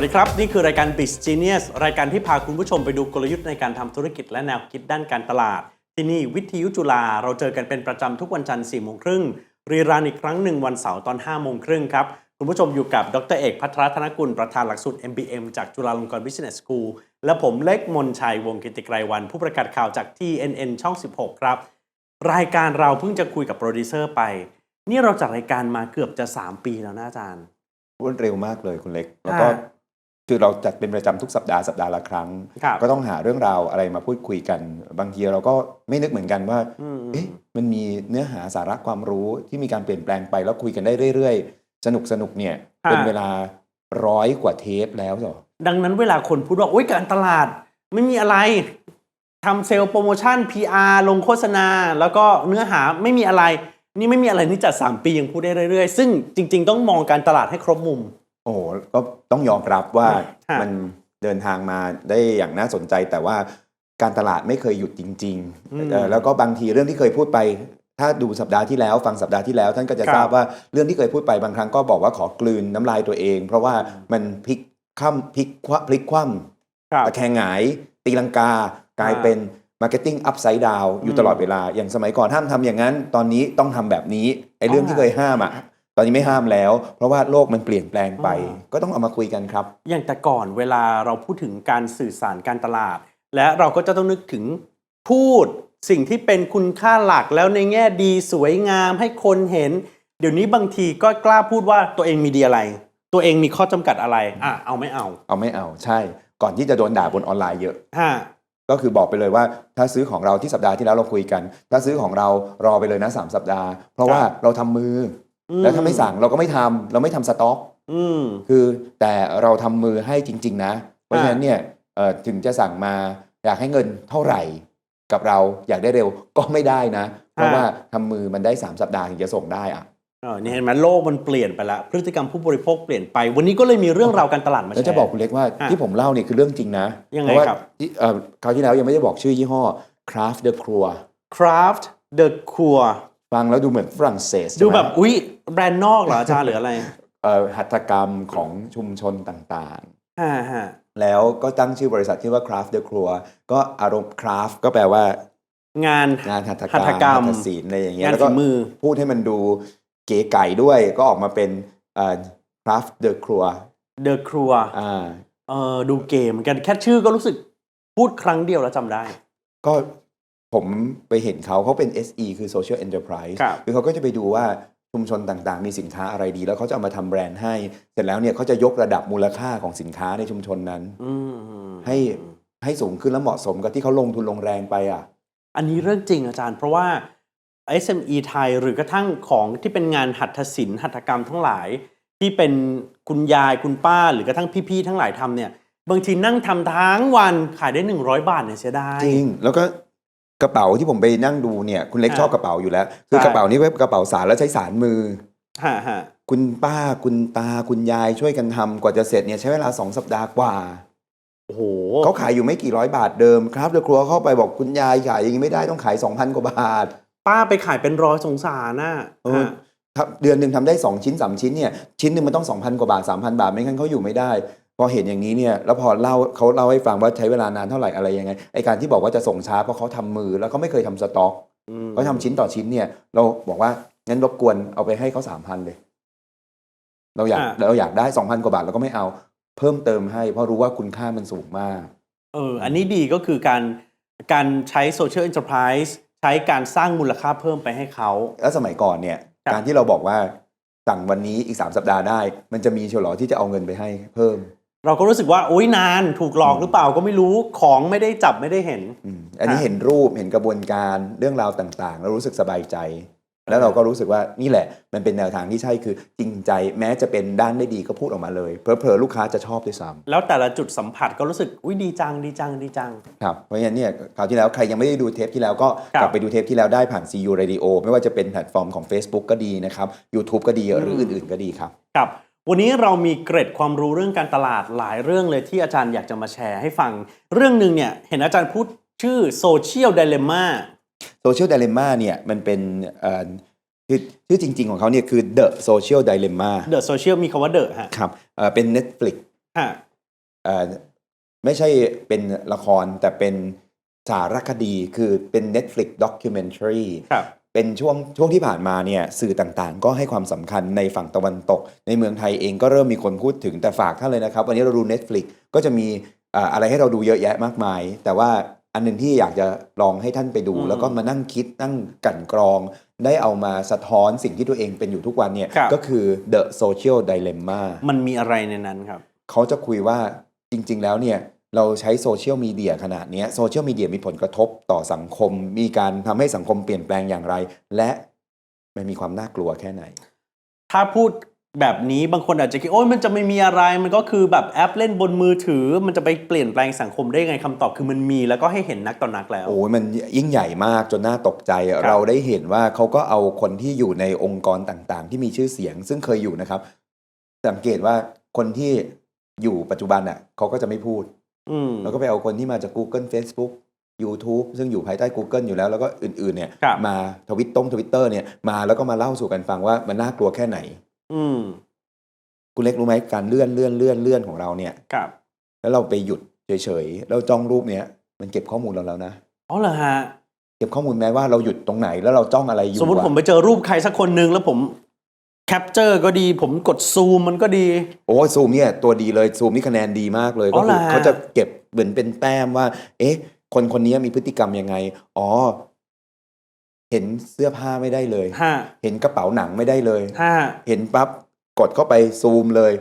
วัสดีครับ นี่คือรายการ b i z Genius รายการที่พาคุณผู้ชมไปดูกลยุทธ์ในการทำธุรกิจและแนวคิดด้านการตลาด ที่นี่วิทยุจุฬาเราเจอกันเป็นประจำทุกวันจันทร์4โมงครึ่งรีรันอีกครั้งหนึ่งวันเสาร์ตอน5โมงครึ่งครับ คุณผู้ชมอยู่กับดรเอกพัทรธนกุล ประธานหลักสูตร MBM จากจุฬาลงกรณ์ Business School และผมเล็กมนชัยวงศ์กิติไกรวัน ผู้ประกาศข่าวจาก TNN ช่อง 16 ครับ รายการเราเพิ่งจะคุยกับโปรดิวเซอร์ไป นี่เราจัดรายการมาเกือบจะ 3 ปีแล้วนะอาจารย์ รวดเร็วมากเลยคุณเล็ก แล้วก็อ่า คือเราจัดเป็นประจำทุกสัปดาห์สัปดาห์ละครั้งครับก็ต้องหาเรื่องราวอะไรมาพูดคุยกัน บางทีเราก็ไม่นึกเหมือนกันว่าอืมเอ๊ะมันมีเนื้อหาสาระความรู้ที่มีการเปลี่ยนแปลงไปแล้วคุยกันได้เรื่อยๆ สนุกสนุกๆเนี่ยฮะเป็นเวลาร้อยกว่าเทปแล้วเหรอดังนั้นเวลาคนพูดว่าโอ๊ยการตลาดไม่มีอะไรทำเซลล์โปรโมชั่น PR ลงโฆษณา แล้วก็เนื้อหาไม่มีอะไร นี่ไม่มีอะไรนี่จัด 3 ปียังพูดได้เรื่อยๆ ซึ่งจริง ๆ ต้องมองการตลาดให้ครบมุม โอ้โหก็ต้องยอมรับว่าฮะมันเดินทางมาได้อย่างน่าสนใจ แต่ว่าการตลาดไม่เคยหยุดจริงอืมๆเอ่อแล้วก็บางทีเรื่องที่เคยพูดไป ถ้าดูสัปดาห์ที่แล้ว ฟังสัปดาห์ที่แล้ว ท่านก็จะครับทราบว่าเรื่องที่เคยพูดไปบางครั้งก็บอกว่าขอกลืนน้ำลายตัวเอง เพราะว่ามันพลิกคว่ำพลิกคว่ำพลิกคว่ำครับตะแคงหงาย ตีลังกากลายเป็น Marketing Upside Down อยู่อืมตลอดเวลา อย่างสมัยก่อนห้ามทำอย่างนั้น ตอนนี้ต้องทำแบบนี้ไอ้เรื่องที่เคยห้ามอะ ตอนนี้ไม่ห้ามแล้ว เพราะว่าโลกมันเปลี่ยนแปลงไปอ่าก็ต้องเอามาคุยกันครับ อย่างแต่ก่อนเวลาเราพูดถึงการสื่อสารการตลาด และเราก็จะต้องนึกถึงพูดสิ่งที่เป็นคุณค่าหลักแล้วในแง่ดีสวยงามให้คนเห็น เดี๋ยวนี้บางทีก็กล้าพูดว่าตัวเองมีดีอะไร ตัวเองมีข้อจำกัดอะไรอะเอาไม่เอา เอาไม่เอาใช่ ก่อนที่จะโดนด่าบนออนไลน์เยอะฮะก็คือบอกไปเลยว่าถ้าซื้อของเราที่สัปดาห์ที่แล้วเราคุยกัน ถ้าซื้อของเรารอไปเลยนะสามสัปดาห์ เพราะว่าเราทำมืออม แล้วถ้าไม่สั่งเราก็ไม่ทำเราไม่ทำสต็อก อืม คือแต่เราทำมือให้จริง ๆ นะ เพราะฉะนั้นเนี่ยเอ่อถึงจะสั่งมาอยากให้เงินเท่าไหร่ กับเราอยากได้เร็วก็ไม่ได้นะ เพราะว่าทำมือมันได้ 3 สัปดาห์ถึงจะส่งได้อะเออนี่เห็นไหมโลกมันเปลี่ยนไปแล้วพฤติกรรมผู้บริโภคเปลี่ยนไป วันนี้ก็เลยมีเรื่องราวการตลาดมาแชแล้วร์ จะบอกคุณเล็กว่าอะที่ผมเล่าเนี่ยคือเรื่องจริงนะยังไงเพราะว่าครับ ที่เอ่อคราวที่แล้วยังไม่ได้บอกชื่อยี่ห้อ Craft the Cruel craft the core ฟังแล้วดูเหมือนฝรั่งเศสดูใช่ไหมแบบอุ๊ยแบรนด์นอกเหรออาจารย์หรืออะไรเอ่อหัตถกรรมของชุมชนต่างฮ่าฮ่าๆแล้วก็ตั้งชื่อบริษัทที่ว่า Craft the Cruel ก็อารมณ์ craft ก็แปลว่างาน งานหัตถกรหัรมตถกรรม หัตถศิลป์อะไรอย่างเงี้ยงานแล้วก็ฝีมือ พูดให้มันดูเก๋ไก่ด้วยก็ออกมาเป็นเอ่อ Craft the Cruel the cure อ่าเออดูเกมอนกันแค่ชื่อก็รู้สึกพูดครั้งเดียวแล้วจำได้ ก็ ผมไปเห็นเขาเขาเป็น SE คือ Social Enterprise ครับ คือเขาก็จะไปดูว่าชุมชนต่างๆ มีสินค้าอะไรดี แล้วเขาจะเอามาทำแบรนด์ให้ เสร็จแล้วเนี่ยเขาจะยกระดับมูลค่าของสินค้าในชุมชนนั้น อืมให้ให้สูงขึ้นและเหมาะสมกับที่เขาลงทุนลงแรงไปอะ อันนี้เรื่องจริงอาจารย์ เพราะว่า SME ไทยหรือกระทั่งของที่เป็นงานหัตถศิลป์หัตถกรรมทั้งหลาย ที่เป็นคุณยายคุณป้า หรือกระทั่งพี่ๆทั้งหลายทำเนี่ย บางทีนั่งทำทั้งวันขายได้ 100 บาทเนี่ยเสียดาย จริง แล้วก็ กระเป๋าที่ผมไปนั่งดูเนี่ยคุณเล็กฮะชอบกระเป๋าอยู่แล้ว คือใช่กระเป๋านี้เป็นกระเป๋าสารแล้วใช้สารมือฮะฮะคุณป้าคุณตาคุณยายช่วยกันทำกว่าจะเสร็จเนี่ยใช้เวลาสองสัปดาห์กว่าโอ้โหเขาขายอยู่ไม่กี่ร้อยบาทเดิมครับเดอะครัวเข้าไปบอกคุณยายขายอย่างนี้ไม่ได้ต้องขาย2,000กว่าบาท ป้าไปขายเป็นร้อยสงสารน่ะเออฮะถ้าเดือนหนึ่งทำได้2ชิ้น3ชิ้นเนี่ยชิ้นหนึ่งมันต้อง2,000กว่าบาท3,000บาทไม่งั้นเขาอยู่ไม่ได้ พอเห็นอย่างนี้เนี่ยแล้วพอเล่าเขาเล่าให้ฟังว่าใช้เวลานานเท่าไหร่อะไรยังไงไอการที่บอกว่าจะส่งช้าเพราะเขาทำมือแล้วเขาไม่เคยทำสต็อกอืมเขาทำชิ้นต่อชิ้นเนี่ย เราบอกว่างั้นรบกวนเอาไปให้เขา3,000เลย เราอยากเราอยากได้2,000กว่าบาทเราก็ไม่เอา เพิ่มเติมให้ เพราะรู้ว่าคุณค่ามันสูงมาก เออ อันนี้ดีก็คือการการใช้โซเชียล n อน e r p r i s e ใช้การสร้างมูลค่าเพิ่มไปให้เขาแล้วสมัยก่อนเนี่ยครับการที่เราบอกว่าสั่งวันนี้อีก3สัปดาห์ได้ มันจะมีเชียวเหรอที่จะเอาเงินไปให้เพิ่ม เราก็รู้สึกว่าโอ๊ยนานถูกหลอกหรือเปล่าก็ไม่รู้ของไม่ได้จับไม่ได้เห็น อืมอันนี้ฮะเห็นรูปเห็นกระบวนการเรื่องราวต่าง ๆ แล้วรู้สึกสบายใจ แล้วเราก็รู้สึกว่านี่แหละ มันเป็นแนวทางที่ใช่คือจริงใจแม้จะเป็นด้านไม่ดีก็พูดออกมาเลยเพลอๆลูกค้าจะชอบด้วยซ้แล้วแต่ละจุดสัมผัสก็รู้สึกอุ้ยดีจังดีจังดีจังำครับเพราะฉะนั้นเนี่ยคราวที่แล้วใครยังไม่ได้ดูเทปที่แล้วก็ครับกลับไปดูเทปที่แล้วได้ผ่าน CU Radio ไม่ว่าจะเป็นแพลตฟอร์มของ Facebook ก็ดีนะครับ YouTube ก็ดีหรืออื่น ๆ ก็ดีครับ ครับ วันนี้เรามีเกร็ดความรู้เรื่องการตลาดหลายเรื่องเลยที่อาจารย์อยากจะมาแชร์ให้ฟัง เรื่องหนึ่งเนี่ยเห็นอาจารย์พูดชื่อโซเชียลไดเลม่า Social Dilemma เนี่ยมันเป็นเอ่อคือชื่อจริง ๆ ของเขาเนี่ยคือ The Social Dilemma เดอะโซเชียลมีคำว่าเดอะฮะครับเอ่อเป็น Netflix ฮะเอ่อไม่ใช่เป็นละครแต่เป็นสารคดีคือเป็น Netflix documentary ครับ เป็นช่วงช่วงที่ผ่านมาเนี่ยสื่อต่างๆ ก็ให้ความสำคัญในฝั่งตะวันตก ในเมืองไทยเองก็เริ่มมีคนพูดถึงแต่ฝากท่านเลยนะครับ วันนี้เราดู Netflix ก็จะมีอ่าอะไรให้เราดูเยอะแยะมากมาย แต่ว่าอันหนึ่งที่อยากจะลองให้ท่านไปดูอืมแล้วก็มานั่งคิดนั่งกลันกรอง ได้เอามาสะท้อนสิ่งที่ตัวเองเป็นอยู่ทุกวันเนี่ยครับก็คือ The Social Dilemma มันมีอะไรในนั้นครับ เขาจะคุยว่าจริง ๆ แล้วเนี่ย เราใช้โซเชียลมีเดียขนาดเนี้โซเชียลมีเดียมีผลกระทบต่อสังคม มีการทำให้สังคมเปลี่ยนแปลงอย่างไร และมันมีความน่ากลัวแค่ไหน ถ้าพูดแบบนี้บางคนอาจจะคิดโอ้ยมันจะไม่มีอะไรมันก็คือแบบแอปเล่นบนมือถือ มันจะไปเปลี่ยนแปลงสังคมได้ยังไงคำตอบคือมันมีแล้วก็ให้เห็นนักต่อนนักแล้ว โอ้ยมันยิ่งใหญ่มากจนน่าตกใจอะครับเราได้เห็นว่าเขาก็เอาคนที่อยู่ในองค์กรต่างๆ ที่มีชื่อเสียง ซึ่งเคยอยู่นะครับ สังเกตว่าคนที่อยู่ปัจจุบันอะเขาก็จะไม่พูดอืม แล้วก็ไปเอาคนที่มาจาก Google Facebook YouTube ซึ่งอยู่ภายใต้ Google อยู่แล้ว แล้วก็อื่นๆเนี่ยครับมาทวิตตงทวิตเตอร์เนี่ยมาแล้วก็มาเล่าสู่กันฟังว่ามันน่ากลัวแค่ไหน อืมคุณเล็กรู้ไหมการเลื่อนเลื่อนเลื่อนเลื่อนของเราเนี่ยครับแล้วเราไปหยุดเฉยๆแล้วจ้องรูปเนี้ยมันเก็บข้อมูลเราแล้วนะอ๋อเหรอฮะเก็บข้อมูลแม้ว่าเราหยุดตรงไหนแล้วเราจ้องอะไรอยู่สมมติอะผมไปเจอรูปใครสักคนหนึ่งแล้วผม แคปเจอร์ก็ดีผมกดซูมมันก็ดี โอ้ซูมเนี่ยตัวดีเลยซูมนี่คะแนนดีมากเลยอ๋ก็อเหรคืออฮะเขาจะเก็บเหมือนเป็นแต้มว่า เอ๊ะ คนคนนี้มีพฤติกรรมยังไง อ๋อ เห็นเสื้อผ้าไม่ได้เลยห้าเห็นกระเป๋าหนังไม่ได้เลยห้าเห็นปั๊บกดเข้าไปซูมเลย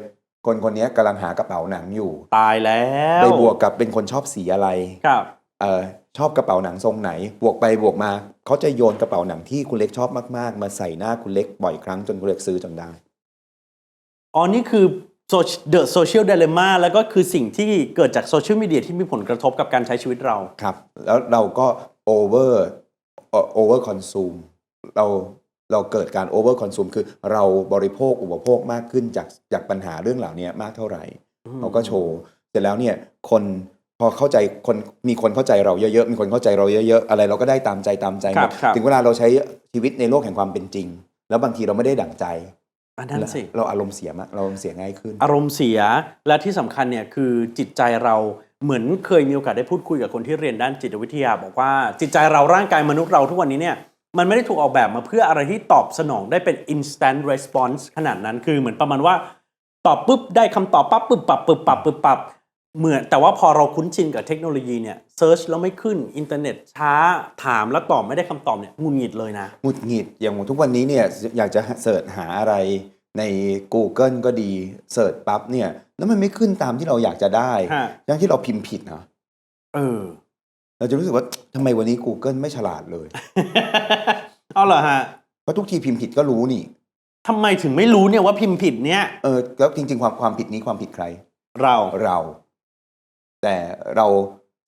คนคนนี้กำลังหากระเป๋าหนังอยู่ ตายแล้วไปบวกกับเป็นคนชอบสีอะไรครับ เออ ชอบกระเป๋าหนังทรงไหน บวกไปบวกมาเขาจะโยนกระเป๋าหนังที่คุณเล็กชอบมากๆ มาใส่หน้าคุณเล็กบ่อยครั้งจนคุณเล็กซื้อจนได้ อ๋อนี่คือ The Social Dilemma แล้วก็คือสิ่งที่เกิดจากโซเชียลมีเดียที่มีผลกระทบกับการใช้ชีวิตเรา ครับ แล้วเราก็ over over consume เราเราเกิดการ over consume คือเราบริโภคอุปโภคมากขึ้นจากจากปัญหาเรื่องเหล่านี้มากเท่าไหร่เขาก็โชว์ เสร็จแล้วเนี่ยคน พอเข้าใจคนมีคนเข้าใจเราเยอะๆ มีคนเข้าใจเราเยอะๆ อะไรเราก็ได้ตามใจตามใจหมดครับ ถึงเวลาเราใช้ชีวิตในโลกแห่งความเป็นจริง แล้วบางทีเราไม่ได้ดั่งใจ อันนั้นสิ เราอารมณ์เสียมากเราอารมณ์เสียง่ายขึ้น อารมณ์เสียและที่สำคัญเนี่ยคือจิตใจเราเหมือนเคยมีโอกาสได้พูดคุยกับคนที่เรียนด้านจิตวิทยา บอกว่าจิตใจเราร่างกายมนุษย์เราทุกวันนี้เนี่ยมันไม่ได้ถูกออกแบบมาเพื่ออะไรที่ตอบสนองได้เป็น instant response ขนาดนั้นคือเหมือนประมาณว่า ตอบปุ๊บได้คำตอบปั๊บปึ๊บปับปึ๊บปับปึ๊บปับ เหมือนแต่ว่าพอเราคุ้นชินกับเทคโนโลยีเนี่ยเซิร์ชแล้วไม่ขึ้นอินเทอร์เน็ตช้าถามแล้วตอบไม่ได้คำตอบเนี่ยหงุนหงิดเลยนะ หงุดหงิดอย่างทุกวันนี้เนี่ยอยากจะเสิร์ชหาอะไรใน Google ก็ดีเสิร์ชปั๊บเนี่ยแล้วมันไม่ขึ้นตามที่เราอยากจะได้ฮะ อย่างที่เราพิมพ์ผิดนะเออ เราจะรู้สึกว่าทำไมวันนี้ Google ไม่ฉลาดเลย เอาเหรอฮะเพราะทุกทีพิมพ์ผิดก็รู้นี่ทำไมถึงไม่รู้เนี่ยว่าพิมพ์ผิดเนี่ย เออแล้วจริง ๆ ความความผิดนี้ความผิดใคร เรา เรา แต่เรา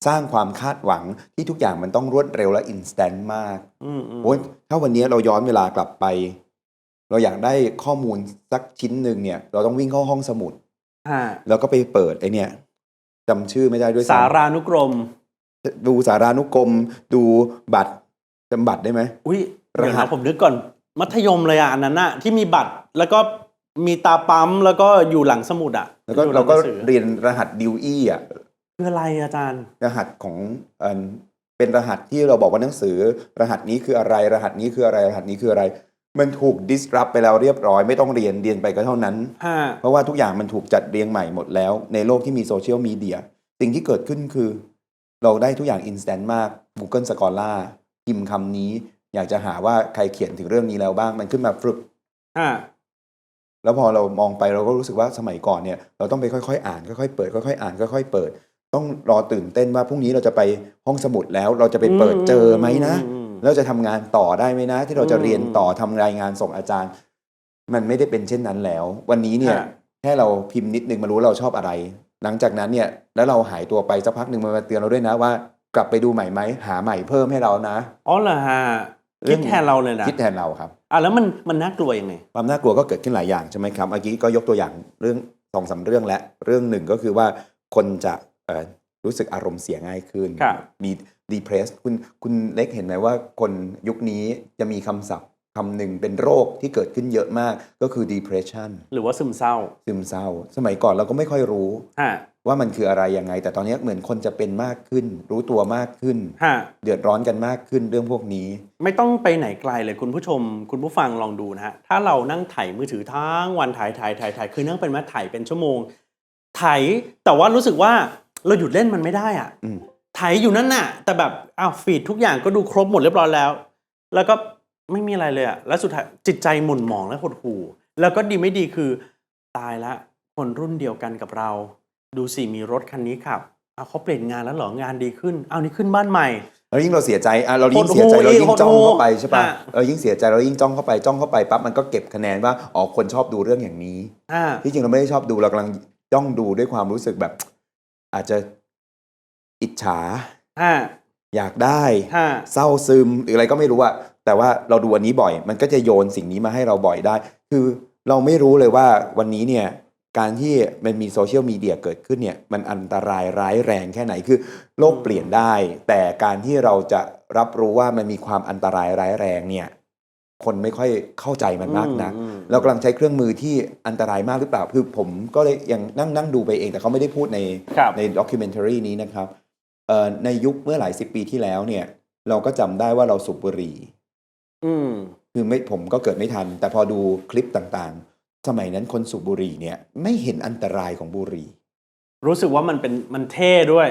สร้างความคาดหวังที่ทุกอย่างมันต้องรวดเร็วและอินสแตนต์มากอืมอืมโอ้ยถ้าวันนี้เราย้อนเวลากลับไป เราอยากได้ข้อมูลสักชิ้นหนึ่งเนี่ย เราต้องวิ่งเข้าห้องสมุดฮะแล้วก็ไปเปิดไอเนี่ยจำชื่อไม่ได้ด้วยสาซ้ำรานุกรม ดูสารานุกรม ดูบัตรจำบัตรได้ไหมอุ้ยรเดี๋ยวหัสนะผมนึกก่อน มัธยมเลยอะอันนั้นน่ะที่มีบัตรแล้วก็มีตาปั๊มแล้วก็อยู่หลังสมุดอะ แล้วก็อยู่หเรางก็หนังสือเรียนรหัสดิวอี้อะ คืออะไรอาจารย์ รหัสของเอ่อเป็นรหัสที่เราบอกว่าหนังสือ รหัสนี้คืออะไร รหัสนี้คืออะไร รหัสนี้คืออะไร มันถูก disrupt ไปแล้วเรียบร้อยไม่ต้องเรียนเรียนไปก็เท่านั้นฮะเพราะว่าทุกอย่างมันถูกจัดเรียงใหม่หมดแล้ว ในโลกที่มีโซเชียลมีเดียสิ่งที่เกิดขึ้นคือ เราได้ทุกอย่าง instant มาก Google Scholar พิมพ์คำนี้ อยากจะหาว่าใครเขียนถึงเรื่องนี้แล้วบ้างมันขึ้นมาฟรึบฮะแล้วพอเรามองไปเราก็รู้สึกว่าสมัยก่อนเนี่ยเราต้องไปค่อยๆ อ่านค่อยๆเปิดค่อยๆอ่านค่อยๆเปิด ต้องรอตื่นเต้นว่าพรุ่งนี้เราจะไปห้องสมุดแล้ว เราจะไปเปิดเจอไหมนะอืมแล้วจะทำงานต่อได้ไหมนะ ที่เราจะอืมเรียนต่อทำรายงานส่งอาจารย์ มันไม่ได้เป็นเช่นนั้นแล้ว วันนี้เนี่ยฮะแค่เราพิมพ์นิดนึงมารู้เราชอบอะไร หลังจากนั้นเนี่ยแล้วเราหายตัวไปสักพักหนึ่งมันมาเตือนเราด้วยนะว่ากลับไปดูใหม่ไหมหาใหม่เพิ่มให้เรานะอ๋อเหรอฮะเรื่คิอดงแทนเราเลยนะคิดแทนเราครับอะแล้วมันมันน่ากลัวยังไงความน่ากลัวก็เกิดขึ้นหลายอย่างใช่ไหมครับเมื่อกี้ก็ยกตัวอย่างเรื่องสองสามเรื่องและเรื่องหนึ่งก็คือว่าคนจะเอ่อ รู้สึกอารมณ์เสียง่ายขึ้นครับมี depressed คุณคุณเล็กเห็นไหมว่าคนยุคนี้จะมีคำศัพท์คำหนึ่งเป็นโรคที่เกิดขึ้นเยอะมากก็คือ depression หรือว่าซึมเศร้า ซึมเศร้า สมัยก่อนเราก็ไม่ค่อยรู้ฮะว่ามันคืออะไรยังไง แต่ตอนนี้เหมือนคนจะเป็นมากขึ้น รู้ตัวมากขึ้นฮะเดือดร้อนกันมากขึ้นเรื่องพวกนี้ ไม่ต้องไปไหนไกลเลยคุณผู้ชม คุณผู้ฟังลองดูนะฮะ ถ้าเรานั่งถ่ายมือถือทั้งวันถ่ายถ่ายถ่ายถ่ายคือนั่งเป็นมาถ่ายเป็นชั่วโมงถ่ายแต่ว่ารู้สึกว่า เราหยุดเล่นมันไม่ได้อะอืมถ่ายอยู่นั่นน่ะ แต่แบบอ้าวฟีดทุกอย่างก็ดูครบหมดเรียบร้อยแล้ว แล้วก็ไม่มีอะไรเลยอะแล้วสุดท้ายจิตใจหม่นหมองและหดหู่แล้วก็ดีไม่ดีคือตายละคนรุ่นเดียวกันกับเรา ดูสิมีรถคันนี้ขับเอาเขาเปลี่ยนงานแล้วเหรองานดีขึ้น เอานี่ขึ้นบ้านใหม่แล้วยิ่งเราเสียใจอะเรายิ่งหดหู่เสียใจเรายิ่งหดหู่จ้องเข้าไปใช่ปะอะเรายิ่งเสียใจเรายิ่งจ้องเข้าไปจ้องเข้าไปปั๊บมันก็เก็บคะแนนว่าอ๋อคนชอบดูเรื่องอย่างนี้อ่าที่จริงเราไม่ได้ชอบดูเรากำลังจ้องดูด้วยความรู้สึกแบบ อาจจะอิจฉาอ่าอยากได้อ่าเศร้าซึมหรืออะไรก็ไม่รู้อะแต่ว่าเราดูอันนี้บ่อย มันก็จะโยนสิ่งนี้มาให้เราบ่อยได้ คือเราไม่รู้เลยว่าวันนี้เนี่ยการที่มันมีโซเชียลมีเดียเกิดขึ้นเนี่ยมันอันตรายร้ายแรงแค่ไหนคือ โลกเปลี่ยนได้ แต่การที่เราจะรับรู้ว่ามันมีความอันตรายร้ายแรงเนี่ย คนไม่ค่อยเข้าใจมันมากนักอืมอืมเรากำลังใช้เครื่องมือที่อันตรายมากหรือเปล่า คือผมก็เลยยังนั่งนั่งดูไปเองแต่เขาไม่ได้พูดในครับในด็อกิเมนทารีนี้นะครับเอ่อในยุคเมื่อหลายสิบปีที่แล้วเนี่ย เราก็จำได้ว่าเราสูบบุหรี่อืมคือไม่ผมก็เกิดไม่ทัน แต่พอดูคลิปต่างๆ สมัยนั้นคนสูบบุหรี่เนี่ยไม่เห็นอันตรายของบุหรี่ รู้สึกว่ามันเป็นมันเท่ด้วย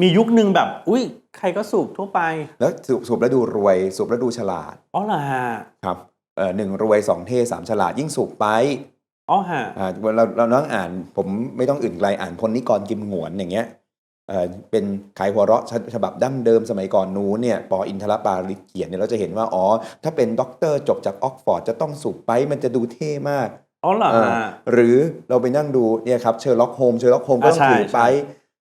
มียุคหนึ่งแบบ อุ้ยใครก็สูบทั่วไป แล้วสูบสูบแล้วดูรวย สูบแล้วดูฉลาดอ๋อเหรอฮะครับเอ่อหนึ่งรวยสองเท่สามฉลาดยิ่งสูบไปอ๋อฮะอ่าเราเราต้องอ่านผมไม่ต้องอื่นไกลอ่านพลนิกรกิมหงวนอย่างเงี้ยเอ่อเป็นขายหัวเราะฉฉบับดั้งเดิมสมัยก่อนนู้นเนี่ยปออินทรปาริเขียนเนี่ยเราจะเห็นว่าอ๋อถ้าเป็นด็อกเตอร์จบจากออกฟอร์ดจะต้องสูบไปมันจะดูเท่มากอ๋อเหรอเออฮะหรือเราไปนั่งดูเนี่ยครับเชอร์ล็อกโฮมเชอร์ล็อกโฮมก็ต้องอ่าใช่ถือไป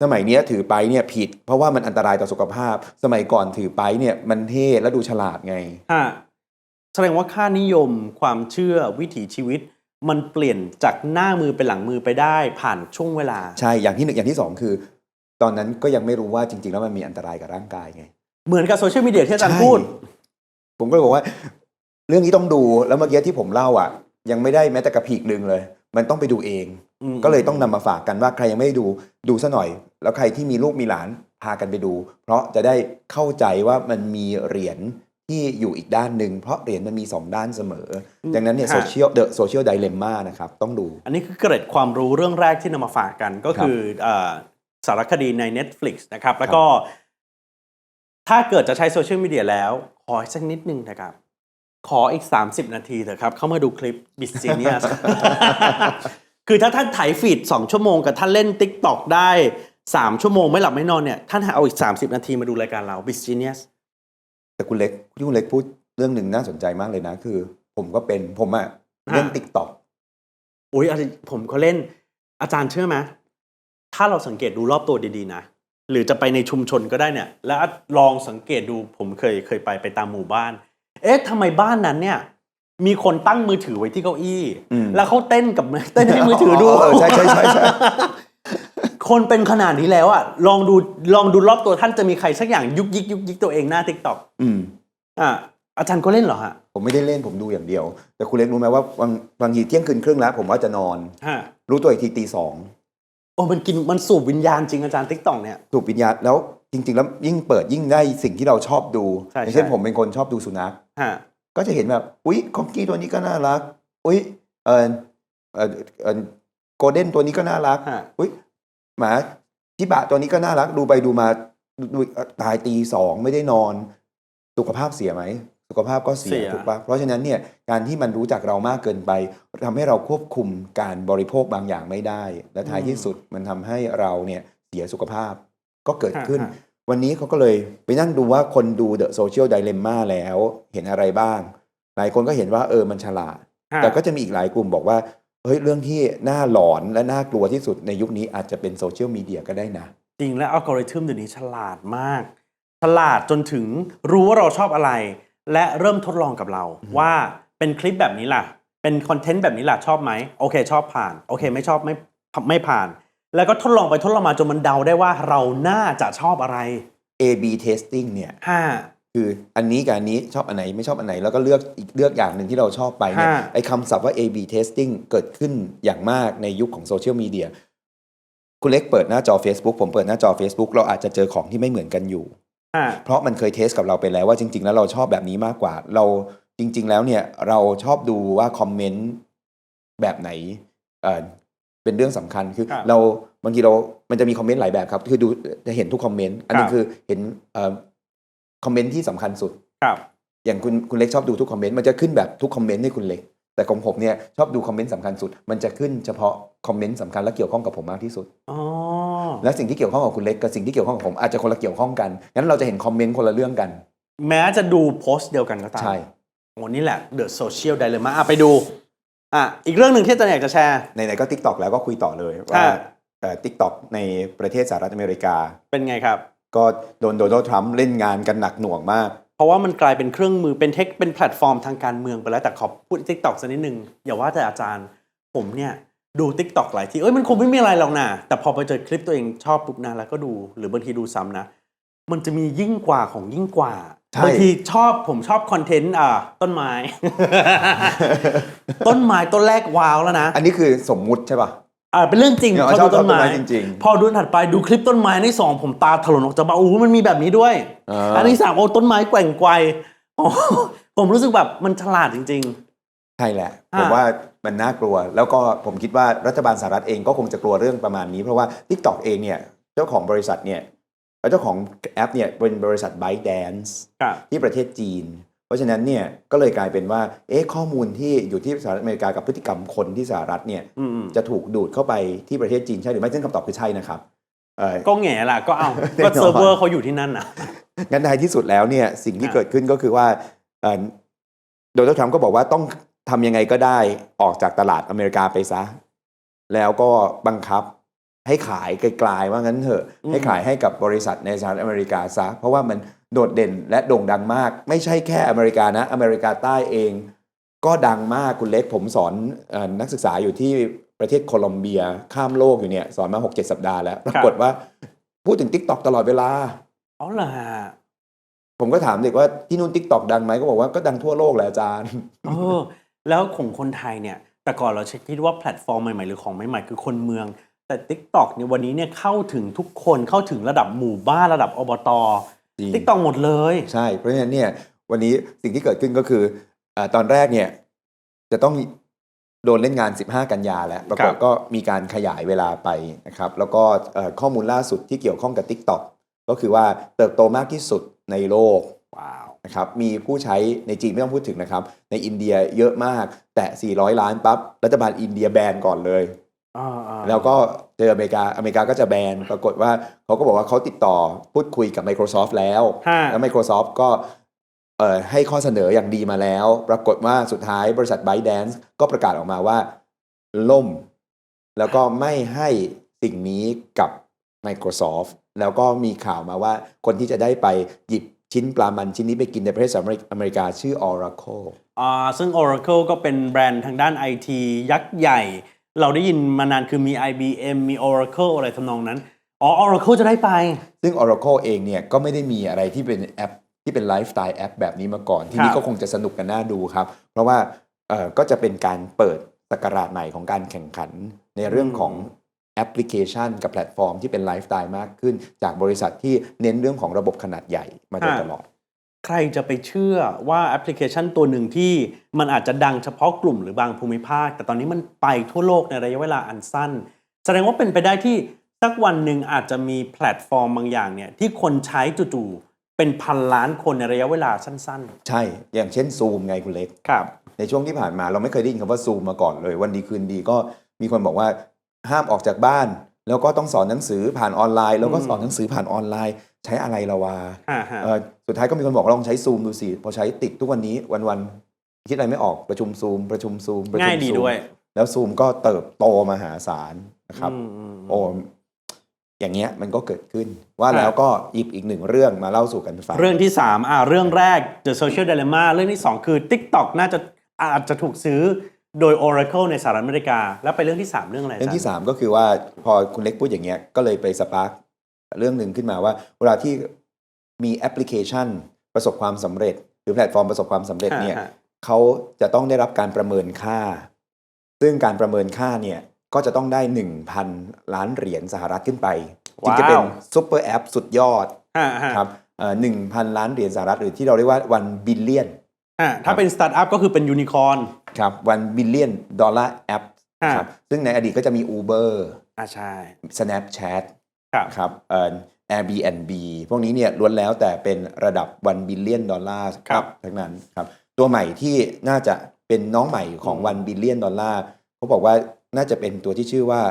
สมัยเนี้ยถือไปเนี่ยผิด เพราะว่ามันอันตรายต่อสุขภาพ สมัยก่อนถือไปเนี่ยมันเท่และดูฉลาดไงฮะแสดงว่าค่านิยมความเชื่อวิถีชีวิต มันเปลี่ยนจากหน้ามือเป็นหลังมือไปได้ผ่านช่วงเวลา ใช่อย่างที่หนึ่งอย่างที่สองคือ ตอนนั้นก็ยังไม่รู้ว่าจริง ๆ แล้วมันมีอันตรายกับร่างกายไงเหมือนกับโซเชียลมีเดียที่อาจารย์ใช่พูด ผมก็เลยบอกว่า เรื่องนี้ต้องดูแล้วเมื่อกี้ที่ผมเล่าอะ ยังไม่ได้แม้แต่กระพีกหนึ่งเลย มันต้องไปดูเองอืมก็เลยต้องนำมาฝากกันว่าใครยังไม่ได้ดูดูซะหน่อย แล้วใครที่มีลูกมีหลานพากันไปดู เพราะจะได้เข้าใจว่ามันมีเหรียญที่อยู่อีกด้านหนึ่งเพราะเหรียญมันมีสองด้านเสมอ ดังนั้นเนี่ยโซเชียลเดอะโซเชียลไดเลมม่านะครับต้องดู อันนี้คือเกร็ดความรู้เรื่องแรกที่นำมาฝากกันก็คือเอ่อสารคดีใน Netflix นะครับ แล้วก็ ถ้าเกิดจะใช้โซเชียลมีเดียแล้ว ขออีกสักนิดนึงนะครับ ขออีก 30 นาทีเถอะครับ เข้ามาดูคลิป b i z g e n i u s คือถ้าท่านถ่ายฟีด2ชั่วโมงกับท่านเล่น Tik t o อกได้ 3 ชั่วโมงไม่หลับไม่นอนเนี่ย ท่านเอาอีก 30 นาทีมาดูรายการเรา b i z g e n i u s แต่คุณเล็กที่คุณเล็กพูดเรื่องหนึ่งน่าสนใจมากเลยนะ คือ ผมก็เป็นผมอะเล่นอะติ๊กต็อกอุ้ยอาจารย์ผมก็เล่นอาจารย์เชื่อไหมถ้าเราสังเกตดูรอบตัวดีๆนะหรือจะไปในชุมชนก็ได้เนี่ย แล้วลองสังเกตดูผมเคยเคยไปไปตามหมู่บ้าน เอ๊ะทำไมบ้านนั้นเนี่ย มีคนตั้งมือถือไว้ที่เก้าอี้ อืม แล้วเขาเต้นกับเต้นให้มือถือดูเออใช่ใช่ใช่ใช่คนเป็นขนาดนี้แล้วอะลองดูลองดูรอบตัวท่านจะมีใครสักอย่างยุกยิกยุกยิกตัวเองหน้าทิกตอกอืม อะอาจารย์ก็เล่นเหรอฮะผมไม่ได้เล่นผมดูอย่างเดียว แต่คุณเล็กรู้ไหมว่าบางบางทีเที่ยงคืนครึ่งแล้ว ผมว่าจะนอน ฮะรู้ตัวอีกทีตีสองโอ้มันกินมันสูบวิญญาณจริงอาจารย์ทิกตอกเนี่ย ถูกวิญญาณแล้ว จริง ๆ แล้วยิ่งเปิดยิ่งได้สิ่งที่เราชอบดูใช่อย่างเช่นใช่ ผมเป็นคนชอบดูสุนัข ฮะ ก็จะเห็นแบบ อุ๊ยคอกกี้ตัวนี้ก็น่ารัก อุ๊ยเออเออเออโกลเด้นตัวนี้ก็น่ารัก ฮะ อุ๊ยหมาจิบะตัวนี้ก็น่ารัก ดูไปดูมาดูดูตายตีสองไม่ได้นอน สุขภาพเสียไหม สุขภาพก็เสีเสียย ถูกปะเพราะฉะนั้นเนี่ยการที่มันรู้จักเรามากเกินไปทำให้เราควบคุมการบริโภคบางอย่างไม่ได้ และท้ายที่สุดมันทำให้เราเนี่ยเสียสุขภาพ ก็เกิดขึ้นฮะฮะวันนี้เขาก็เลยไปนั่งดูว่าคนดู The Social Dilemma แล้วเห็นอะไรบ้าง หลายคนก็เห็นว่าเออมันฉลาดฮะแต่ก็จะมีอีกหลายกลุ่มบอกว่าเฮ้ยเรื่องที่น่าหลอนและน่ากลัวที่สุดในยุคนี้อาจจะเป็นโซเชียลมีเดียก็ได้นะ จริงและอัลกอริทึมเดี๋ยวนี้ฉลาดมาก ฉลาดจนถึงรู้ว่าเราชอบอะไร และเริ่มทดลองกับเรา ว่าเป็นคลิปแบบนี้ล่ะ เป็นคอนเทนต์แบบนี้ล่ะชอบไหมโอเค ชอบผ่าน โอเค ไม่ชอบไม่ไม่ผ่าน แล้วก็ทดลองไปทดลองมาจนมันเดาได้ว่าเราน่าจะชอบอะไร A/B testing เนี่ยห้า คืออันนี้กับอันนี้ชอบอันไหนไม่ชอบอันไหน แล้วก็เลือกอีกเลือกอย่างหนึ่งที่เราชอบไปเนี่ยฮะ ไอ้คำศัพท์ว่า A/B testing เกิดขึ้นอย่างมากในยุคของโซเชียลมีเดียคุณเล็กเปิดหน้าจอ Facebook ผมเปิดหน้าจอ Facebook เราอาจจะเจอของที่ไม่เหมือนกันอยู่อ่าเพราะมันเคยเทสกับเราไปแล้วว่าจริง ๆ แล้วเราชอบแบบนี้มากกว่า เราจริง ๆ แล้วเนี่ยเราชอบดูว่าคอมเมนต์แบบไหนเอ่อ เป็นเรื่องสำคัญคือครับเราบางทีเรา มันจะมีคอมเมนต์หลายแบบครับคือดูจะเห็นทุกคอมเมนต์อันหนึคงรับคือเห็นเอ่อคอมเมนต์ที่สำคัญสุดครับ อย่างคุณคุณเล็กชอบดูทุกคอมเมนต์มันจะขึ้นแบบทุกคอมเมนต์ให้คุณเล็ก แต่ของผมเนี่ยชอบดูคอมเมนต์สำคัญสุด มันจะขึ้นเฉพาะคอมเมนต์สำคัญและเกี่ยวข้องกับผมมากที่สุดอ๋อและสิ่งที่เกี่ยวข้องกับคุณเล็กกับสิ่งที่เกี่ยวข้องกับผมอาจจะคนละเกี่ยวข้องกันงั้นเราจะเห็นคอมเมนต์คนละเรื่องกัน แม้จะดูโพสต์เดียวกันก็ตามใช่โอ้นี่แหละ The Social Dilemma อะไปดู อะอีกเรื่องหนึ่งที่อาจารย์อยากจะแชร์ ไหนๆก็ t ิ k t o k แล้วก็คุยต่อเลยว่าอ่าทิกตอกในประเทศสหรัฐอเมริกา เป็นไงครับ ก็โดนโดนัลด์ทรัมป์เล่นงานกันหนักหน่วงมาก เพราะว่ามันกลายเป็นเครื่องมือเป็นเทคเป็นแพลตฟอร์มทางการเมืองไปแล้วแต่ขอพูด t ิ k t o k สักนิดนึงอย่าว่าแต่อาจารย์ผมเนี่ยดู t ิ k t o k หลายทีเอ้ยมันคงไม่มีอะไรหรอกนะแต่พอไปเจอคลิปตัวเองชอบปุ๊บนะแล้วก็ดู หรือบางทีดูซ้ำนะ มันจะมียิ่งกว่าของยิ่งกว่าใช่บางทีชอบผมชอบคอนเทนต์อ่าต้นไม้ ต้นไม้ต้นแรกว้าวแล้วนะอันนี้คือสมมุติใช่ป่ะอ่าเป็นเรื่องจริงเนี่ยพอชอดูบชอบต้นไม้ต้นไม้จริงๆพอดูถัดไปดูคลิปต้นไม้ในสองผมตาถลนออกจากบ้านโอ้โหมันมีแบบนี้ด้วยอ่าอันที่สามโอ้ต้นไม้แกว่งไกวโอ้ผมรู้สึกแบบมันฉลาดจริงใช่แหละอ่าผมว่ามันน่ากลัว แล้วก็ผมคิดว่ารัฐบาลสหรัฐเองก็คงจะกลัวเรื่องประมาณนี้เพราะว่า t ิ k t o k เองเนี่ยเจ้าของบริษัทเนี่ยเจ้าของแอปเนี่ยเป็นบริษัท ByteDance ๆครับที่ประเทศจีน เพราะฉะนั้นเนี่ยก็เลยกลายเป็นว่าเอ๊ะข้อมูลที่อยู่ที่สหรัฐอเมริกากับพฤติกรรมคนที่สหรัฐเนี่ยอืมจะถูกดูดเข้าไปที่ประเทศจีนใช่หรือไม่ซึ่งคำตอบคือใช่นะครับเอ่อๆก็แง่ละก็เอาแน่นก็อนเซิร์ฟเวอร์เขาอยู่ที่นั่นนะงั้นท้ายที่สุดแล้วเนี่ยสิ่งที่อะเกิดขึ้นก็คือว่าเอ่อโดนัลด์ทรัมป์ก็บอกว่าต้องทำยังไงก็ได้ออกจากตลาดอเมริกาไปซะ แล้วก็บังคับ ให้ขายไกลๆว่างั้นเถอะ ให้ขายให้กับบริษัทในสหรัฐอเมริกาซะ เพราะว่ามันโดดเด่นและโด่งดังมาก ไม่ใช่แค่อเมริกานะ อเมริกาใต้เอง ก็ดังมากคุณเล็กผมสอนเออนักศึกษาอยู่ที่ประเทศโคลอมเบียข้ามโลกอยู่เนี่ยสอนมา 6-7 สัปดาห์แล้ว ปรากฏว่าพูดถึง t ิ k t o k ตลอดเวลาอ๋อเหรอฮะผมก็ถามเด็กว่าที่นู่น t ิ k t o k ดังไหมก็บอกว่าก็ดังทั่วโลกแหละอาจารย์เออแล้วของคนไทยเนี่ย แต่ก่อนเราคิดว่าแพลตฟอร์มใหม่ๆ หรือของใหม่ๆ คือคนเมือง แต่ t ิ k t o k เนี่ยวันนี้เนี่ยเข้าถึงทุกคนเข้าถึงระดับหมู่บ้านระดับอบตจริง t ิ k t o k หมดเลย ใช่ เพราะฉะนั้นเนี่ยวันนี้สิ่งที่เกิดขึ้นก็คืออาตอนแรกเนี่ยจะต้องโดนเล่นงาน 15 กันยาแล้วปรากฏครับก็มีการขยายเวลาไปนะครับแล้วก็เอ่อข้อมูลล่าสุดที่เกี่ยวข้องกับ TikTok ก็คือว่าเติบโตมากที่สุดในโลกว้าว นะครับมีผู้ใช้ในจีนไม่ต้องพูดถึงนะครับ ในอินเดียเยอะมากแต่ 400 ล้านปั๊บรัฐบาลอินเดียแบนก่อนเลยอ่าๆ แล้วก็เจออเมริกาอเมริกาก็จะแบนปรากฏว่าเขาก็บอกว่าเขาติดต่อพูดคุยกับ Microsoft แล้วฮะแล้ว Microsoft ก็เอ่อให้ข้อเสนออย่างดีมาแล้ว ปรากฏว่าสุดท้ายบริษัท ByteDance ก็ประกาศออกมาว่า ล่ม แล้วก็ไม่ให้สิ่งนี้กับ Microsoft แล้วก็มีข่าวมาว่าคนที่จะได้ไปหยิบชิ้นปลามันชิ้นนี้ไปกินในประเทศสหรัฐอเมริกาชื่อ Oracle อ่าซึ่ง Oracle ก็เป็นแบรนด์ทางด้าน IT ยักษ์ใหญ่ เราได้ยินมานานคือมี IBM มี Oracle อะไรทำนองนั้น อ๋อ Oracle จะได้ไป ซึ่ง Oracle เองเนี่ยก็ไม่ได้มีอะไรที่เป็นแอปที่เป็นไลฟ์สไตล์แอปแบบนี้มาก่อน ที่นี่ครับก็คงจะสนุกกันน่าดูครับ เพราะว่าเอ่อก็จะเป็นการเปิดสกราชใหม่ของการแข่งขันในเรื่องของแอปพลิเคชันกับแพลตฟอร์มที่เป็นไลฟ์สไตล์มากขึ้น จากบริษัทที่เน้นเรื่องของระบบขนาดใหญ่มาโดยตลอด ใครจะไปเชื่อว่าแอปพลิเคชันตัวหนึ่งที่มันอาจจะดังเฉพาะกลุ่มหรือบางภูมิภาค แต่ตอนนี้มันไปทั่วโลกในระยะเวลาอันสั้น แสดงว่าเป็นไปได้ที่สักวันหนึ่งอาจจะมีแพลตฟอร์มบางอย่างเนี่ยที่คนใช้จู่ๆเป็นพันล้านคนในระยะเวลาสั้น ใช่ อย่างเช่นซูมไงคุณเล็ก ๆ ครับ ในช่วงที่ผ่านมาเราไม่เคยได้ยินคำว่าซูมมาก่อนเลย วันดีคืนดีก็มีคนบอกว่าห้ามออกจากบ้าน แล้วก็ต้องสอนหนังสือผ่านออนไลน์ แล้วก็สอนหนังสือผ่านออนไลน์ ใช้อะไรละวะฮ่าฮะเอ่อสุดท้ายก็มีคนบอกลองใช้ซูมดูสิพอใช้ติดทุกวันนี้วันๆคิดอะไรไม่ออกประชุมซูมประชุมซูมประชุมง่ายดีซูมด้วย แล้วซูมก็เติบโตมหาศาลนะครับอืมอืมโอ้อย่างเงี้ยมันก็เกิดขึ้นว่าครับแล้วก็หยิบอีกหนึ่งเรื่องมาเล่าสู่กันฟังเรื่องที่3อ่าเรื่องแรก The Social Dilemma เรื่องที่ 2 คือ TikTok น่าจะอาจจะถูกซื้อโดย Oracle ในสหรัฐอเมริกา แล้วไปเรื่องที่ 3 เรื่องอะไรเรื่องที่าจารย์3ก็คือว่าพอคุณเล็กพูดอย่างเงี้ยก็เลยไปสปาร์ก เรื่องหนึ่งขึ้นมาว่า เวลาที่มีแอปพลิเคชัน ประสบความสำเร็จ หรือแพลตฟอร์มประสบความสำเร็จเนี่ยฮะฮะเขาจะต้องได้รับการประเมินค่า ซึ่งการประเมินค่าเนี่ยก็จะต้องได้ 1,000 ล้านเหรียญสหรัฐขึ้นไปจึงจะเป็นว้าวซูเปอร์แอปสุดยอดฮะฮะครับหนึ่งพันล้านเหรียญสหรัฐหรือที่เราเรียกว่าวันบิลเลียนฮะถ้าเป็นสตาร์ทอัพก็คือเป็นยูนิคอร์นครับวันบิลเลียนดอลลาร์แอปอ่าครับซึ่งในอดีตก็จะมี Uber อ่าใช่ Snapchat ครับครับเอ่อ Airbnb พวกนี้เนี่ยล้วนแล้วแต่เป็นระดับวันบิลเลียนดอลลาร์ครับทั้งนั้นครับ ตัวใหม่ที่น่าจะเป็นน้องใหม่ของวันบิลเลียนดอลลาร์เขาบอกว่าน่าจะเป็นตัวที่ชื่อว่า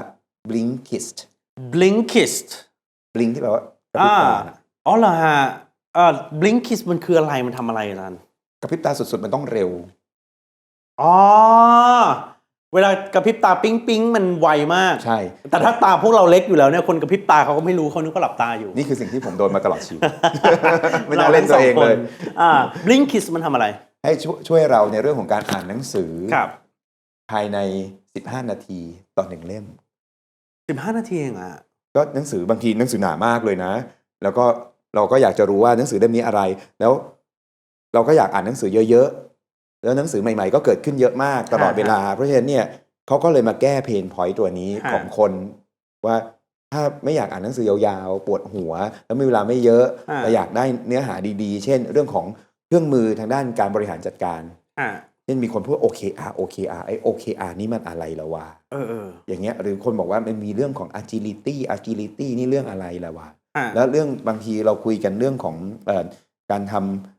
Blinkist Blinkist Blink ที่แปลว่ากระพริอ่าบตาน่ะอ๋อเหรอฮะเอ่อ Blinkist มันคืออะไรมันทำอะไรนันกระพริบตาสุดๆ มันต้องเร็ว อ๋อ เวลากระพริบตาปิ๊งปิ๊งมันไวมาก ใช่ แต่ถ้าตาพวกเราเล็กอยู่แล้วเนี่ยคนกระพริบตาเขาก็ไม่รู้เขานึกว่าหลับตาอยู่ นี่คือสิ่งที่ผมโดนมาตลอดชีวิต ไม่น่าเล่นตัวเองเลยราทั้สคนอ่า Blinkist มันทำอะไร ให้ช่วยช่วยเราในเรื่องของการอ่านหนังสือครับภายใน 15 นาทีต่อหนึ่งเล่ม 15 นาทีเองอะก็หนังสือบางทีหนังสือหนามากเลยนะ แล้วก็เราก็อยากจะรู้ว่าหนังสือเล่มนี้อะไร แล้วเราก็อยากอ่านหนังสือเยอะๆ แล้วหนังสือใหม่ๆ ก็เกิดขึ้นเยอะมากตลอดฮะเวลา เพราะฉะนั้นเนี่ยเขาก็เลยมาแก้เพนพอยต์ตัวนี้ฮะของคนว่าถ้าไม่อยากอ่านหนังสือยาวๆ ปวดหัว แล้วมีเวลาไม่เยอะแต่อยากได้เนื้อหาดีๆ เช่น เรื่องของเครื่องมือทางด้านการบริหารจัดการอ่าเช่นมีคนพูด OKR OKR ไอ้ OKR นี่มันอะไรละวะเออเอออย่างเงี้ยหรือคนบอกว่ามันมีเรื่องของ agility agility นี่เรื่องอะไรละวะอ่าแล้วเรื่องบางทีเราคุยกันเรื่องของเออการทำ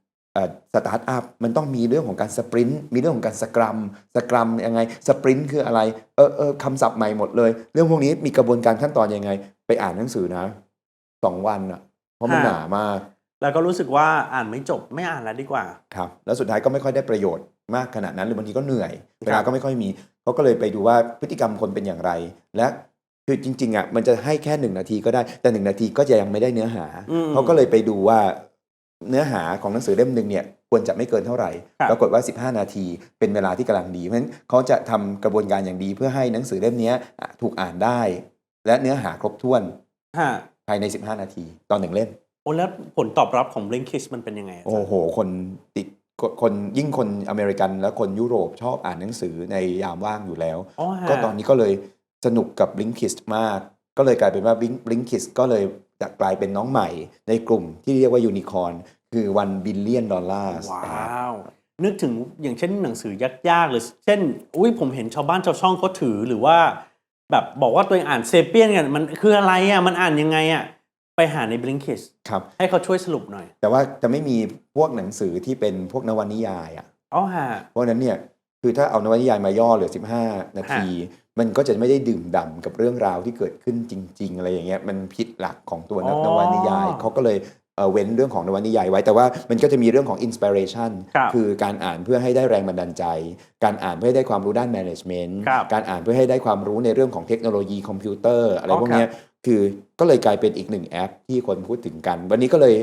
สตาร์ทอัพมันต้องมีเรื่องของการสปรินต์มีเรื่องของการสกรัมสกรัมยังไงสปรินต์คืออะไรเออเออคำศัพท์ใหม่หมดเลย เรื่องพวกนี้มีกระบวนการขั้นตอนยังไง ไปอ่านหนังสือนะสองวันอะเพราะมันหนามาก แล้วก็รู้สึกว่าอ่านไม่จบไม่อ่านแล้วดีกว่าครับแล้วสุดท้ายก็ไม่ค่อยได้ประโยชน์มากขนาดนั้นหรือบางทีก็เหนื่อยครับเวลาก็ไม่ค่อยมีเขาก็เลยไปดูว่าพฤติกรรมคนเป็นอย่างไร และคือจริงๆอะมันจะให้แค่หนึ่งนาทีก็ได้แต่หนึ่งนาทีก็จะยังไม่ได้เนื้อหาอืมเขาก็เลยไปดูว่า เนื้อหาของหนังสือเล่มหนึ่งเนี่ยควรจะไม่เกินเท่าไหร่ครับปรากฏว่า 15 นาทีเป็นเวลาที่กำลังดี เพราะฉะนั้นเขาจะทำกระบวนการอย่างดีเพื่อให้หนังสือเล่มเนี้ยอะถูกอ่านได้ และเนื้อหาครบถ้วนฮะภายใน 15 นาทีต่อหนึ่งเล่มโอ้แล้วผลตอบรับของ Blinkist มันเป็นยังไงอาจารย์โอ้โห คนติดคนคนยิ่งคนอเมริกันและคนยุโรปชอบอ่านหนังสือในยามว่างอยู่แล้วอ๋อฮะก็ตอนนี้ก็เลยสนุกกับ Blinkist มาก ก็เลยกลายเป็นว่า Blink- Blinkist ก็เลยจะกลายเป็นน้องใหม่ในกลุ่มที่เรียกว่ายูนิคอ n คือ1 billion dollars ว้าว นึกถึงอย่างเช่นหนังสือยากๆหรือเช่น อุ้ยผมเห็นชาวบ้านชาวช่องเขาถือหรือว่า แบบบอกว่าตัวเองอ่านเซเปียนกันมันคืออะไรอะมันอ่านยังไงอะไปหาใน Blinkist ครับให้เขาช่วยสรุปหน่อย แต่ว่าจะไม่มีพวกหนังสือที่เป็นพวกนวนิยายอะอ๋อฮะเพราะฉะนั้นเนี่ยคือถ้าเอานวนิยายมาย่อเหลือ 15 นาทีมันก็จะไม่ได้ดื่มด่ำกับเรื่องราวที่เกิดขึ้นจริง ๆ อะไรอย่างเงี้ยมันผิดหลักของตัวนอ๋อนวนิยายเขาก็เลยเอ่อเว้นเรื่องของนวนิยายไว้แต่ว่ามันก็จะมีเรื่องของอินสปิเรชันครับคือการอ่านเพื่อให้ได้แรงบันดาลใจ การอ่านเพื่อให้ได้ความรู้ด้าน management ครับการอ่านเพื่อให้ได้ความรู้ในเรื่องของเทคโนโลยีคอมพิวเตอร์อะไรอ๋อพวกเนี้ยคือก็เลยกลายเป็นอีกหนึ่งแอปที่คนพูดถึงกัน วันนี้ก็เลย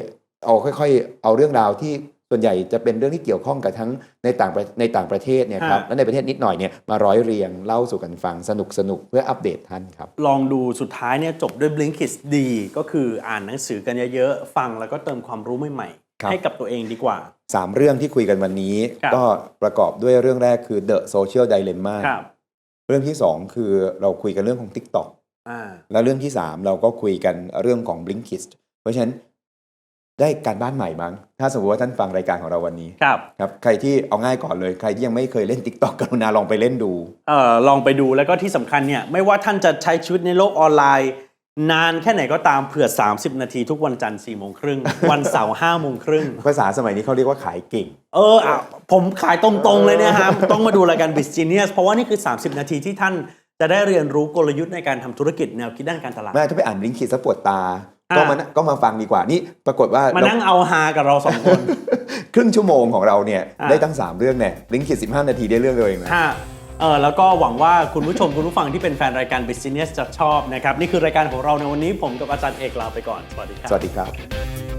เอาค่อย ๆ เอาเรื่องราวที่ ส่วนใหญ่จะเป็นเรื่องที่เกี่ยวข้องกับทั้งในต่างประในต่างประเทศเนี่ยครับฮะและในประเทศนิดหน่อยเนี่ยมาร้อยเรียงเล่าสู่กันฟังสนุกสนุกๆเพื่ออัปเดตท่านครับ ลองดูสุดท้ายเนี่ยจบด้วย Blinkist ดี ก็คืออ่านหนังสือกันเยอะๆ ฟังแล้วก็เติมความรู้ใหม่ครับๆให้กับตัวเองดีกว่าสามเรื่องที่คุยกันวันนี้ครับก็ประกอบด้วยเรื่องแรกคือ The Social Dilemma ครับเรื่องที่สองคือเราคุยกันเรื่องของ TikTok อ่าและเรื่องที่ 3 เราก็คุยกันเรื่องของ Blinkist เพราะฉะนั้น ได้การบ้านใหม่มั้ง ถ้าสมมติว่าท่านฟังรายการของเราวันนี้ ครับ ครับ ใครที่เอาง่ายก่อนเลย ใครที่ยังไม่เคยเล่น TikTok กรุณาลองไปเล่นดู เอ่อ ลองไปดูแล้วก็ที่สำคัญเนี่ย ไม่ว่าท่านจะใช้ชีวิตในโลกออนไลน์ นานแค่ไหนก็ตามเผื่อ 30 นาทีทุกวันจันทร์4โมงครึ่ง วันเสาร์5โมงครึ่ง ภาษาสมัยนี้เขาเรียกว่าขายเก่ง เอออะผมขายตรงๆเลยเนี่ยครับต้องมาดูรายการ b i z Genius เพราะว่านี่คือ 30 นาทีที่ท่านจะได้เรียนรู้กลยุทธ์ในการทำธุรกิจแนวคิดด้านการตลาด แม่ถ้าไปอ่าน Blinkist ซะปวดตาอ่า ก็มาก็มาฟังดีกว่านี่ปรากฏว่ามาเรานั่งเอาฮากับเราสองคน ครึ่งชั่วโมงของเราเนี่ยอ่าได้ตั้ง 3 เรื่องเนี่ย Blinkist 15นาทีได้เรื่องเดียวเองนะฮะเออแล้วก็หวังว่าคุณผู้ชมคุณผู้ฟังที่เป็นแฟนรายการ b i z Genius จะชอบนะครับ นี่คือรายการของเราในวันนี้ผมกับอาจารย์เอกลาไปก่อน สวัสดีครับ สวัสดีครับ